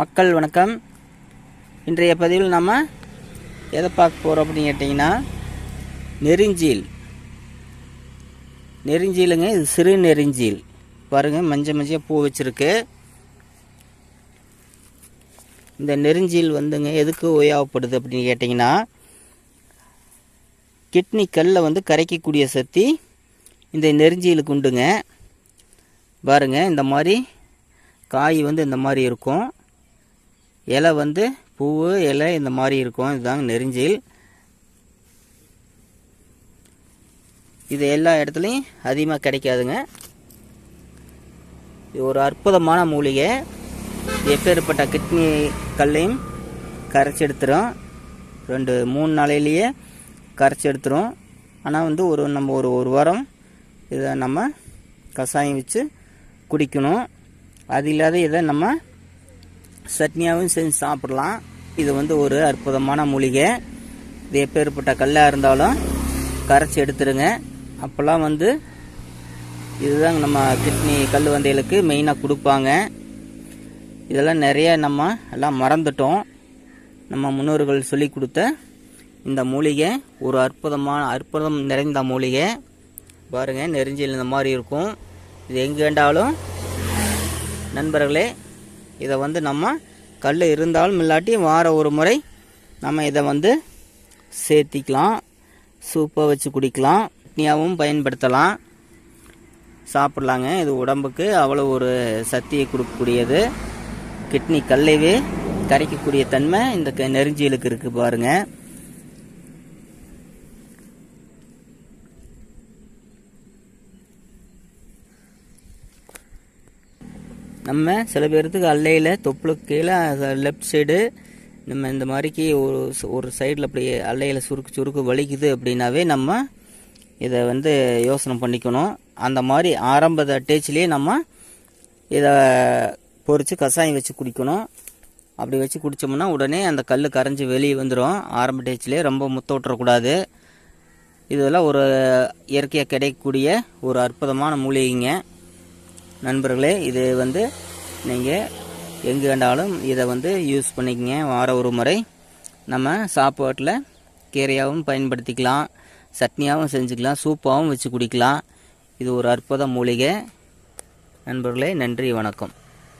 மக்கள் வணக்கம். இன்றைய பதிவில் நம்ம எதை பார்க்க போகிறோம் அப்படின்னு கேட்டிங்கன்னா நெருஞ்சீல். நெருஞ்சீலுங்க இது சிறு நெருஞ்சீல். பாருங்கள் மஞ்சள் மஞ்சள் பூ வச்சுருக்கு. இந்த நெருஞ்சீல் வந்துங்க எதுக்கு உபயோகப்படுது அப்படின்னு கேட்டிங்கன்னா கிட்னி கல்லை வந்து கரைக்கக்கூடிய சக்தி இந்த நெருஞ்சீலுக்கு உண்டுங்க. பாருங்க இந்த மாதிரி காய் வந்து இந்த மாதிரி இருக்கும். இலை வந்து பூவு இலை இந்த மாதிரி இருக்கும். இதுதாங்க நெறிஞ்சில் இது எல்லா இடத்துலையும் அதிகமாக கிடைக்காதுங்க. இது ஒரு அற்புதமான மூலிகை. எப்பேற்பட்ட கிட்னி கல்லையும் கரைச்சி எடுத்துரும். ரெண்டு மூணு நாளையிலேயே கரைச்சி எடுத்துரும். ஆனால் வந்து ஒரு நம்ம ஒரு ஒரு வாரம் இதை நம்ம கஷாயம் வச்சு குடிக்கணும். அது இல்லாத இதை நம்ம சட்னியாகவும் செஞ்சு சாப்பிடலாம். இது வந்து ஒரு அற்புதமான மூலிகை. இது எப்பேற்பட்ட கல்லாக இருந்தாலும் கரைச்சி எடுத்துருங்க. அப்போல்லாம் வந்து இதுதாங்க நம்ம கிட்னி கல் வந்தைகளுக்கு மெயினாக கொடுப்பாங்க. இதெல்லாம் நிறைய நம்ம எல்லாம் மறந்துட்டோம். நம்ம முன்னோர்கள் சொல்லி கொடுத்த இந்த மூலிகை ஒரு அற்புதமான அற்புதம் நிறைந்த மூலிகை. பாருங்கள் நெருஞ்சில் இந்த மாதிரி இருக்கும். இது எங்கே வேண்டாலும் நண்பர்களே இதை வந்து நம்ம கல் இருந்தாலும் இல்லாட்டி வார ஒரு முறை நம்ம இதை வந்து சேர்த்திக்கலாம். சூப்பாக வச்சு குடிக்கலாம். சட்னியாகவும் பயன்படுத்தலாம். சாப்பிட்லாங்க. இது உடம்புக்கு அவ்வளோ ஒரு சக்தியை கொடுக்கக்கூடியது. கிட்னி கல்லைவே கரைக்கக்கூடிய தன்மை இந்த க- நெருஞ்சியலுக்கு இருக்குது பாருங்கள் நம்ம சில பேர்த்துக்கு அல்லையில் தொப்புளுக்கு கீழே லெஃப்ட் சைடு நம்ம இந்த மாதிரிக்கு ஒரு ஒரு சைடில் அப்படி அல்லையில் சுருக்கு சுருக்கு வலிக்குது அப்படின்னாவே நம்ம இதை வந்து யோசனை பண்ணிக்கணும். அந்த மாதிரி ஆரம்ப டேச்சிலே நம்ம இதை பொரித்து கஷாயம் வச்சு குடிக்கணும். அப்படி வச்சு குடித்தோம்னா உடனே அந்த கல் கரைஞ்சி வெளியே வந்துடும் ஆரம்ப டேச்சிலே ரொம்ப முத்த விட்டுறக்கூடாது. இதெல்லாம் ஒரு இயற்கையாக கிடைக்கக்கூடிய ஒரு அற்புதமான மூலிகைங்க. நண்பர்களே இது வந்து நீங்கள் எங்கே வேண்டாலும் இதை வந்து யூஸ் பண்ணிக்கங்க. வார ஒரு முறை நம்ம சாப்பாட்டில் கீரையாகவும் பயன்படுத்திக்கலாம் சட்னியாகவும் செஞ்சுக்கலாம் சூப்பாகவும் வச்சு குடிக்கலாம். இது ஒரு அற்புத மூலிகை. நண்பர்களே நன்றி வணக்கம்.